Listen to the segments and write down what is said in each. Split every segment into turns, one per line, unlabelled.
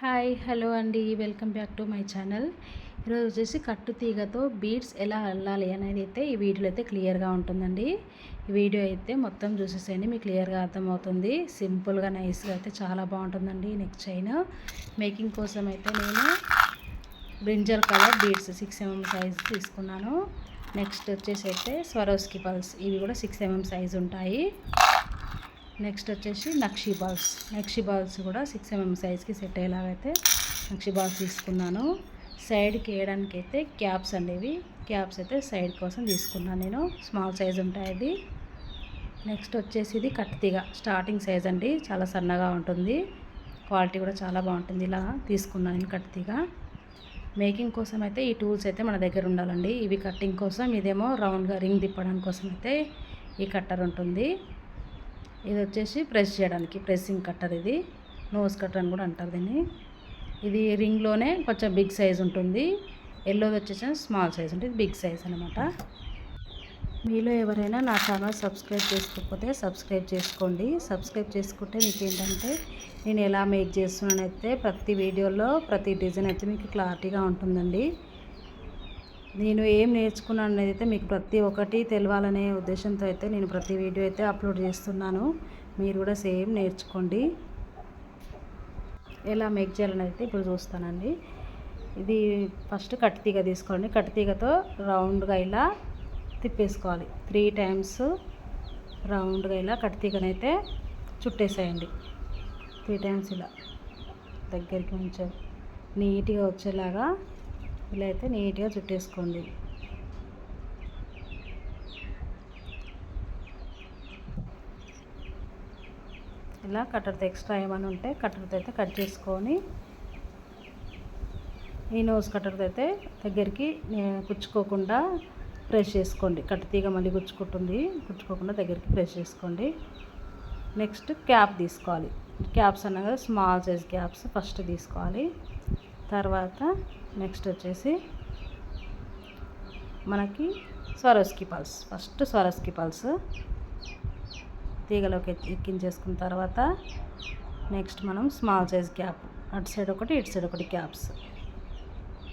Hi hello అండి. Welcome back to my channel. ఈరోజు వచ్చేసి కట్టు తీగతో బీడ్స్ ఎలా అల్లాలి అనేది అయితే ఈ వీడియోలో అయితే క్లియర్గా ఉంటుందండి. ఈ వీడియో అయితే మొత్తం చూసేసేయండి మీకు క్లియర్గా అర్థమవుతుంది. సింపుల్గా నైస్గా అయితే చాలా బాగుంటుందండి నెక్ చైన్. మేకింగ్ కోసం అయితే నేను brinjal colour beads six mm size తీసుకున్నాను. నెక్స్ట్ వచ్చేసి అయితే స్వరోస్కి పల్స్ ఇవి కూడా సిక్స్ ఎంఎం సైజ్ ఉంటాయి. నెక్స్ట్ వచ్చేసి నక్షి బాల్స్. నక్షి బాల్స్ కూడా సిక్స్ ఎంఎం సైజ్కి సెట్ అయ్యేలాగైతే నక్షి బాల్స్ తీసుకున్నాను. సైడ్కి వేయడానికి అయితే క్యాప్స్ అండి ఇవి క్యాప్స్ అయితే సైడ్ కోసం తీసుకున్నాను నేను. స్మాల్ సైజ్ ఉంటాయి అది నెక్స్ట్ వచ్చేసి ఇది కట్టిగా స్టార్టింగ్ సైజ్ అండి. చాలా సన్నగా ఉంటుంది. క్వాలిటీ కూడా చాలా బాగుంటుంది. ఇలా తీసుకున్నాను నేను కట్టిగా మేకింగ్ కోసం అయితే ఈ టూల్స్ అయితే మన దగ్గర ఉండాలండి. ఇవి కట్టింగ్ కోసం ఇదేమో రౌండ్గా రింగ్ తిప్పడానికి కోసం అయితే ఈ కట్టర్ ఉంటుంది. ఇది వచ్చేసి ప్రెస్ చేయడానికి ప్రెస్సింగ్ కట్టర్ ఇది. నోస్ కట్టర్ అని కూడా అంటారు దీన్ని. ఇది రింగ్లోనే కొంచెం బిగ్ సైజ్ ఉంటుంది. ఎల్లోది వచ్చేసి స్మాల్ సైజ్ ఉంటుంది. బిగ్ సైజ్ అనమాట మీలో ఎవరైనా నా ఛానల్ సబ్స్క్రైబ్ చేసుకోకపోతే సబ్స్క్రైబ్ చేసుకోండి. సబ్స్క్రైబ్ చేసుకుంటే మీకు ఏంటంటే నేను ఎలా మేక్ చేస్తున్నానైతే ప్రతి వీడియోలో ప్రతి డిజైన్ అయితే మీకు క్లారిటీగా ఉంటుందండి. నేను ఏం నేర్చుకున్నాను అనేది అయితే మీకు ప్రతి ఒక్కటి తెలియాలనే ఉద్దేశంతో అయితే నేను ప్రతి వీడియో అయితే అప్లోడ్ చేస్తున్నాను. మీరు కూడా సేమ్ నేర్చుకోండి. ఎలా మేక్ చేయాలని అయితే ఇప్పుడు చూస్తానండి. ఇది ఫస్ట్ కట్టితీగ తీసుకోండి. కట్టితీగతో రౌండ్గా ఇలా తిప్పేసుకోవాలి. త్రీ టైమ్స్ రౌండ్గా ఇలా కట్టితీగనైతే చుట్టేసేయండి. త్రీ టైమ్స్ ఇలా దగ్గరికి ఉంచాలి నీట్గా వచ్చేలాగా ఇలా అయితే నీట్గా చుట్టేసుకోండి. ఇలా కట్టర్తో ఎక్స్ట్రా ఏమైనా ఉంటే కట్టర్తో అయితే కట్ చేసుకొని ఈ నోస్ కట్టర్తో అయితే దగ్గరికి కుచ్చుకోకుండా ప్రెస్ చేసుకోండి. కట్టతీగ మళ్ళీ గుచ్చుకుంటుంది గుచ్చుకోకుండా దగ్గరికి ప్రెస్ చేసుకోండి. నెక్స్ట్ క్యాప్ తీసుకోవాలి. క్యాప్స్ అన్నా కదా స్మాల్ సైజ్ క్యాప్స్ ఫస్ట్ తీసుకోవాలి. తర్వాత నెక్స్ట్ వచ్చేసి మనకి Swarovski pearls. First Swarovski pearls. తీగలోకి ఎక్కించేసుకున్న తర్వాత నెక్స్ట్ మనం స్మాల్ సైజ్ క్యాప్. అటు సైడ్ ఒకటి ఇటు సైడ్ ఒకటి క్యాప్స్.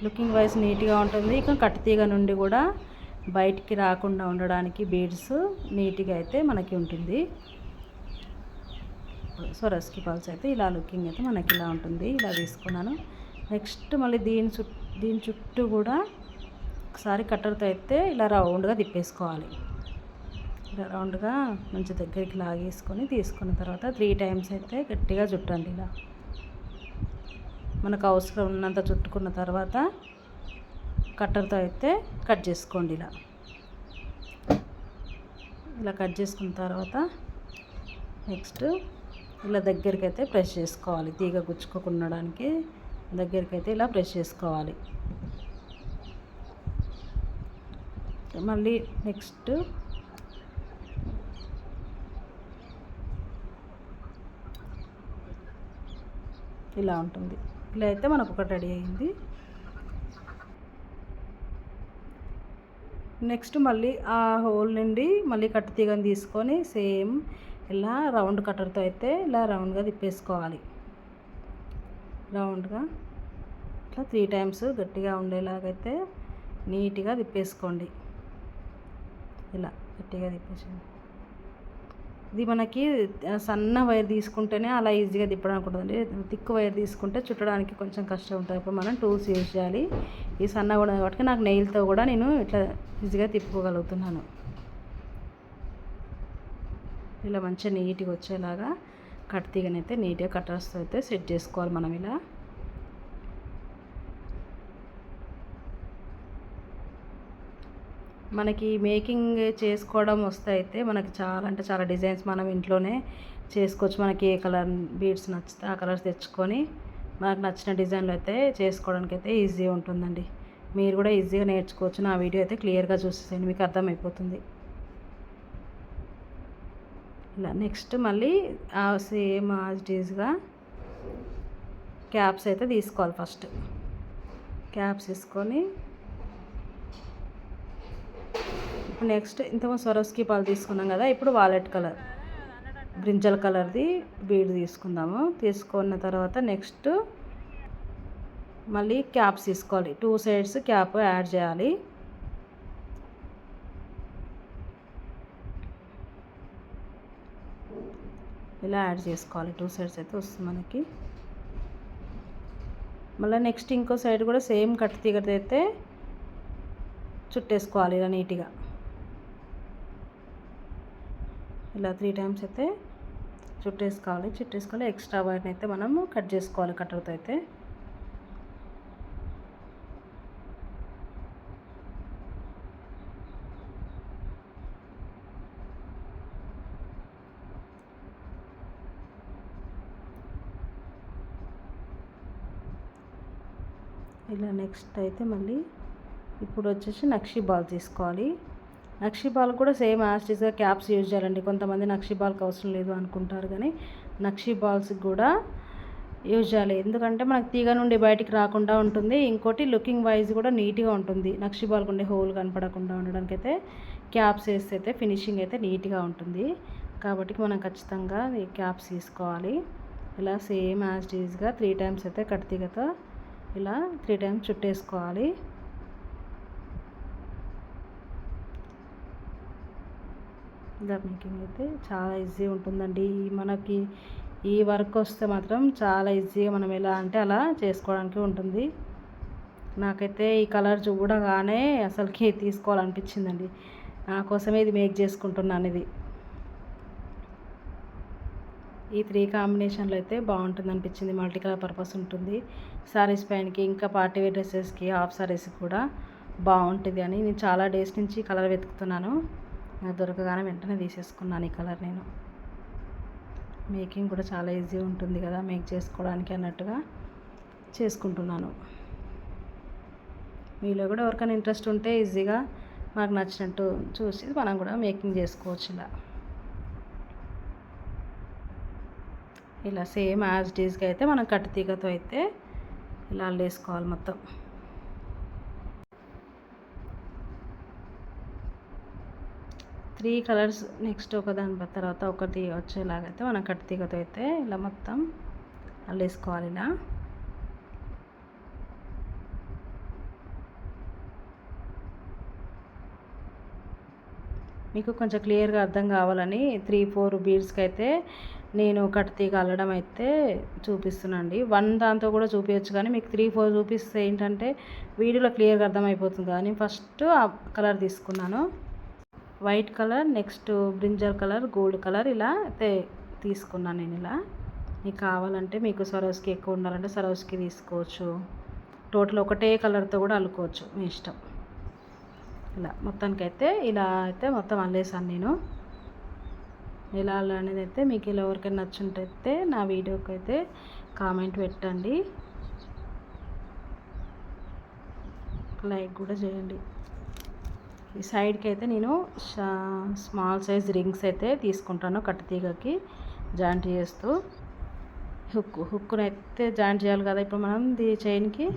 లుకింగ్ వైజ్ నీట్గా ఉంటుంది. ఇక కట్టు తీగ నుండి కూడా బయటికి రాకుండా ఉండడానికి బీడ్స్ నీట్గా అయితే మనకి ఉంటుంది. స్వరస్కి పల్స్ అయితే ఇలా లుకింగ్ అయితే మనకి ఇలా ఉంటుంది. ఇలా తీసుకున్నాను. నెక్స్ట్ మళ్ళీ దీని చుట్టూ దీని చుట్టూ కూడా ఒకసారి కట్టర్తో అయితే ఇలా రౌండ్గా తిప్పేసుకోవాలి. ఇలా రౌండ్గా మంచి దగ్గరికి లాగేసుకొని తీసుకున్న తర్వాత త్రీ టైమ్స్ అయితే గట్టిగా చుట్టండి ఇలా. మనకు అవసరం ఉన్నంత చుట్టుకున్న తర్వాత కట్టర్తో అయితే కట్ చేసుకోండి ఇలా. ఇలా కట్ చేసుకున్న తర్వాత నెక్స్ట్ ఇలా దగ్గరికి అయితే ప్రెస్ చేసుకోవాలి. తీగ గుచ్చుకోకుండడానికి దగ్గరికి అయితే ఇలా ప్రెస్ చేసుకోవాలి. మళ్ళీ నెక్స్ట్ ఇలా ఉంటుంది. ఇలా అయితే మనకు ఒకటి రెడీ అయింది. నెక్స్ట్ మళ్ళీ ఆ హోల్ నుండి మళ్ళీ కట్టు తీగని తీసుకొని సేమ్ ఇలా రౌండ్ కట్టర్తో అయితే ఇలా రౌండ్గా తిప్పేసుకోవాలి. రౌండ్గా. ఇట్లా త్రీ టైమ్స్ గట్టిగా ఉండేలాగైతే నీట్గా తిప్పేసుకోండి. ఇలా గట్టిగా తిప్పేసండి ఇది మనకి సన్న వైర్ తీసుకుంటేనే అలా ఈజీగా తిప్పడానికి ఉంటుందండి. తిక్కు వైర్ తీసుకుంటే చుట్టడానికి కొంచెం కష్టం ఉంటుంది. అప్పుడు మనం టూల్స్ యూజ్ చేయాలి. ఈ సన్న కూడా కాబట్టి నాకు నెయిల్తో కూడా నేను ఇట్లా ఈజీగా తిప్పుకోగలుగుతున్నాను. ఇలా మంచిగా నీట్గా వచ్చేలాగా కట్ తీగనైతే నీట్గా కట్టర్స్తో అయితే సెట్ చేసుకోవాలి మనం ఇలా. మనకి మేకింగ్ చేసుకోవడం వస్తే అయితే మనకి చాలా అంటే చాలా డిజైన్స్ మనం ఇంట్లోనే చేసుకోవచ్చు. మనకి ఏ కలర్ బీడ్స్ నచ్చితే ఆ కలర్స్ తెచ్చుకొని మనకు నచ్చిన డిజైన్లు అయితే చేసుకోవడానికి అయితే ఈజీ ఉంటుందండి. మీరు కూడా ఈజీగా నేర్చుకోవచ్చు. నా వీడియో అయితే క్లియర్గా చూసేసేయండి. మీకు అర్థమైపోతుంది. ఇలా నెక్స్ట్ మళ్ళీ సేమ్ యాజ్ క్యాప్స్ అయితే తీసుకోవాలి ఫస్ట్. క్యాప్స్ తీసుకొని నెక్స్ట్ ఇంతకుముందు స్వరస్కి పాలు తీసుకున్నాం కదా ఇప్పుడు వాలెట్ కలర్. బ్రింజల్ కలర్ది బీడ్ తీసుకుందాము. తీసుకున్న తర్వాత నెక్స్ట్ మళ్ళీ క్యాప్స్ తీసుకోవాలి. టూ సైడ్స్ క్యాప్ యాడ్ చేయాలి. ఇలా యాడ్ చేసుకోవాలి. టూ సైడ్స్ అయితే వస్తుంది మనకి. మళ్ళీ నెక్స్ట్ ఇంకో సైడ్ కూడా సేమ్ కట్ తీగత అయితే చుట్టేసుకోవాలి ఇలా నీట్గా. ఇలా త్రీ టైమ్స్ అయితే చుట్టేసుకోవాలి. చుట్టేసుకోవాలి. ఎక్స్ట్రా వైర్ని అయితే మనము కట్ చేసుకోవాలి కట్టర్తో అయితే. ఇలా నెక్స్ట్ అయితే మళ్ళీ ఇప్పుడు వచ్చేసి నక్షీ బాల్ తీసుకోవాలి. నక్షి బాల్ కూడా సేమ్ యాస్టిస్గా క్యాప్స్ యూజ్ చేయాలండి. కొంతమంది నక్షీ బాల్కి అవసరం లేదు అనుకుంటారు కానీ నక్షి బాల్స్కి కూడా యూజ్ చేయాలి. ఎందుకంటే మనకు తీగ నుండి బయటికి రాకుండా ఉంటుంది. ఇంకోటి లుకింగ్ వైజ్ కూడా నీట్గా ఉంటుంది. నక్షి బాల్కి ఉండే హోల్ కనపడకుండా ఉండడానికి అయితే క్యాప్స్ వేస్తే అయితే ఫినిషింగ్ అయితే నీట్గా ఉంటుంది. కాబట్టి మనం ఖచ్చితంగా ఈ క్యాప్స్ తీసుకోవాలి. ఇలా సేమ్ యాజ్ త్రీ టైమ్స్ అయితే కట్టిగతో ఇలా త్రీ టైమ్స్ చుట్టేసుకోవాలి. దా మేకింగ్ అయితే చాలా ఈజీ ఉంటుందండి. మనకి ఈ వర్క్ వస్తే మాత్రం చాలా ఈజీగా మనం ఎలా అంటే అలా చేసుకోవడానికి ఉంటుంది. నాకైతే ఈ కలర్ చూడగానే అసలుకి తీసుకోవాలనిపించిందండి. నా కోసమే ఇది మేక్ చేసుకుంటున్నాను ఇది. ఈ త్రీ కాంబినేషన్లో అయితే బాగుంటుంది అనిపించింది మల్టీ కలర్ పర్పస్ ఉంటుంది. శారీస్ పైనకి ఇంకా పార్టీ వేర్ డ్రెస్సెస్కి హాఫ్ శారీస్కి కూడా బాగుంటుంది అని నేను చాలా డేస్ నుంచి కలర్ వెతుకుతున్నాను. నాకు దొరకగానే వెంటనే తీసేసుకున్నాను ఈ కలర్ నేను. మేకింగ్ కూడా చాలా ఈజీ ఉంటుంది కదా మేక్ చేసుకోవడానికి అన్నట్టుగా చేసుకుంటున్నాను. మీలో కూడా ఎవరికైనా ఇంట్రెస్ట్ ఉంటే ఈజీగా మాకు నచ్చినట్టు చూసి మనం కూడా మేకింగ్ చేసుకోవచ్చు ఇలా. ఇలా సేమ్ యాజ్ డీస్గా అయితే మనం కట్టు తీగతో అయితే ఇలా అల్లేసుకోవాలి మొత్తం. త్రీ కలర్స్ నెక్స్ట్ ఒక దాని తర్వాత ఒకటి వచ్చేలాగైతే మనం కట్ తీగతో అయితే ఇలా మొత్తం అల్లేసుకోవాలి ఇలా. మీకు కొంచెం క్లియర్గా అర్థం కావాలని త్రీ ఫోర్ బీడ్స్కి అయితే నేను కట్తీగ అల్లడం అయితే చూపిస్తున్నాండి వన్ దాంతో కూడా చూపించచ్చు కానీ మీకు త్రీ ఫోర్ చూపిస్తే ఏంటంటే వీడియోలో క్లియర్గా అర్థమైపోతుంది కానీ ఫస్ట్ ఆ కలర్ తీసుకున్నాను. White colour next bronzer colour gold colour ఇలా అయితే తీసుకున్నాను నేను ఇలా. మీకు కావాలంటే మీకు సరోస్కి ఎక్కువ ఉండాలంటే సరోస్కి తీసుకోవచ్చు. టోటల్ ఒకటే కలర్తో కూడా అల్లుకోవచ్చు మీ ఇష్టం. ఇలా మొత్తానికైతే ఇలా అయితే మొత్తం అల్లేసాను నేను. ఎలా అనేది అయితే మీకు ఇలా ఎవరికైనా నచ్చుంటైతే నా వీడియోకి అయితే కామెంట్ పెట్టండి. లైక్ కూడా చేయండి. ఈ సైడ్కి అయితే నేను స్మాల్ సైజ్ రింగ్స్ అయితే తీసుకుంటాను కట్టతీగకి జాయింట్ చేస్తూ. హుక్ హుక్ను అయితే జాయింట్ చేయాలి కదా ఇప్పుడు మనం దీ చైన్కి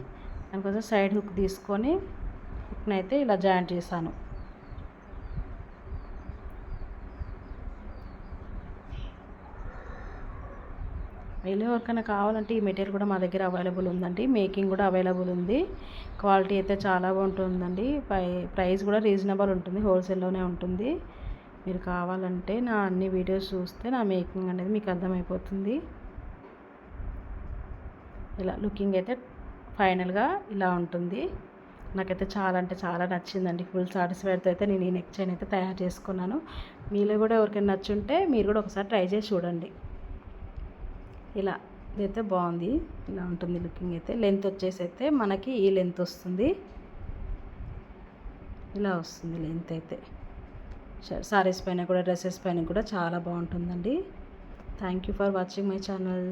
దానికోసం సైడ్ హుక్ తీసుకొని హుక్ని అయితే ఇలా జాయింట్ చేశాను. వెళ్ళే ఎవరికైనా కావాలంటే ఈ మెటీరియల్ కూడా మా దగ్గర అవైలబుల్ ఉందండి. మేకింగ్ కూడా అవైలబుల్ ఉంది. క్వాలిటీ అయితే చాలా బాగుంటుందండి. ప్రైస్ కూడా రీజనబుల్ ఉంటుంది. హోల్సేల్లోనే ఉంటుంది. మీరు కావాలంటే నా అన్ని వీడియోస్ చూస్తే నా మేకింగ్ అనేది మీకు అర్థమైపోతుంది. ఇలా లుకింగ్ అయితే ఫైనల్గా ఇలా ఉంటుంది. నాకైతే చాలా అంటే చాలా నచ్చిందండి. ఫుల్ సాటిస్ఫైడ్తో అయితే నేను ఈ నెక్ చైన్ అయితే తయారు చేసుకున్నాను. మీలో కూడా ఎవరికైనా నచ్చుంటే మీరు కూడా ఒకసారి ట్రై చేసి చూడండి. ఇలా ఇదైతే బాగుంది. ఇలా ఉంటుంది లుకింగ్ అయితే. లెంత్ వచ్చేసి అయితే మనకి ఈ లెంత్ వస్తుంది. ఇలా వస్తుంది లెంత్ అయితే. సారీస్ పైన కూడా డ్రెస్సెస్ పైన కూడా చాలా బాగుంటుందండి. Thank you for watching my channel.